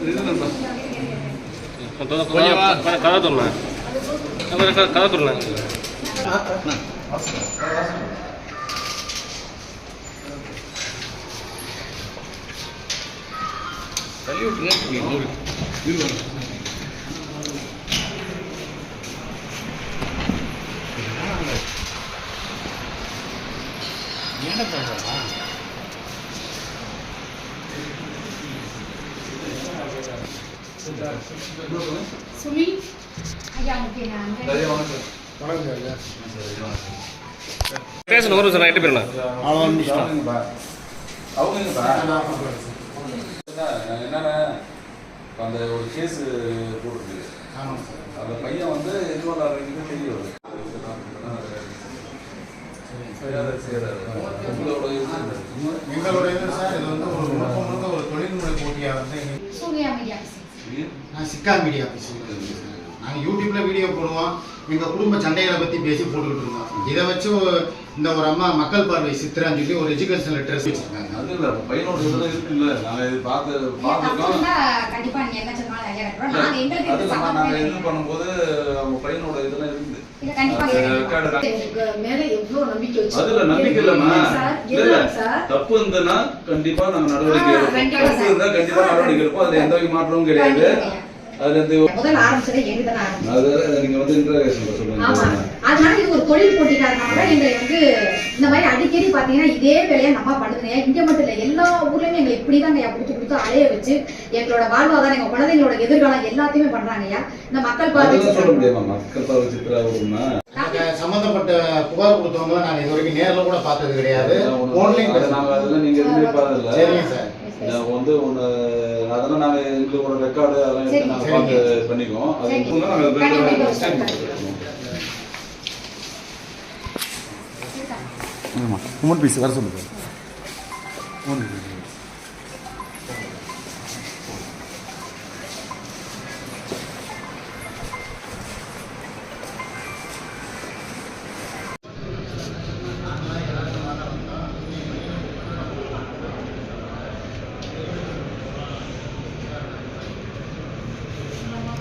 கதை சொல்லலாம் கதை சொல்லலாம் தள்ளி விட்டுருங்க என்ன சுமி பேசணும் ஒரு நான் எட்டு போயிருந்தேன் என்னன்னா அந்த ஒரு கேஸ் போட்டுருக்கு அந்த பையன் வந்து இன்வால்வ் ஆகிறதுக்கு தெரிய வருது உங்களோட இது எங்களுடைய இது சார் இது வந்து ஒரு முழுக்க முழுக்க ஒரு தொழில்முறை போட்டியாக வந்து சூர்யா மீடியா நான் சிக்கா மீடியா. நாங்கள் யூடியூப்ல வீடியோ போடுவோம். எங்கள் குடும்ப சண்டைகளை பற்றி பேசி போட்டுக்கிட்டு இருந்தோம். இதை வச்சு இந்த ஒரு அம்மா மக்கள் பார்வை சித்திரான்னு சொல்லி ஒரு எஜுகேஷனல் லெட்டர்ஸ் வச்சிருக்காங்க. அது இல்ல பையனோட இதெல்லாம் இருக்குல்ல நாங்க இது பார்த்து பார்த்துருக்கோம் தப்புன்னா கண்டிப்பா நீங்க என்ன சொன்னாலும் ஐயா இருக்கிறோம் நாங்க எங்களுக்கு அது இது இல்லை. பண்ணும்போது அவங்க பையனோட இதெல்லாம் இருக்குது. அது இல்ல இல்ல தப்பு இருந்ததுன்னா கண்டிப்பா நாங்க நடவடிக்கை எடுப்போம். கண்டிப்பா தப்பு. இருந்தா கண்டிப்பா நடவடிக்கை எடுப்போம். அதுல எந்த வகை மாற்றமும் கிடையாது. முதல்ல ஆரம்பிச்சதே எங்க தானே ஆரம்பிச்சது அது நீங்க வந்து இன்டர்வேஷன் ஆமா. சொல்லுங்க அதனால இது ஒரு தொழில் போட்டிக்காரனால எங்களை வந்து இந்த மாதிரி அடிக்கடி பாத்தீங்கன்னா இதே வேலையை நம்ம பண்ணுதுங்க இங்க மட்டும் இல்ல எல்லா ஊர்லயுமே எங்களை இப்படிதான் ஐயா கொடுத்து கொடுத்து அலைய வச்சு எங்களோட வாழ்வாதாரம் எங்க குழந்தைங்களோட எதிர்காலம் எல்லாத்தையுமே பண்றாங்க ஐயா இந்த மக்கள் சொல்ல பார்வை முடியுமா? மக்கள் பார்வை சித்திரா வரும்னா நாங்கள் சம்மந்தப்பட்ட புகார் கொடுத்தவங்கள நாங்கள் இது வரைக்கும் நேரில் கூட பார்த்தது கிடையாது. அதெல்லாம் எதுவுமே பார்த்ததில்ல சரிங்க சார். நான் ஒண்ணு அதெல்லாம் நாங்க எங்களோட ரெக்கார்டு அதெல்லாம் எடுத்து நாங்க. பார்த்து பண்ணிக்குவோம் அது regular ஒரு statement step. கொடுப்போம். மூணு பீஸ்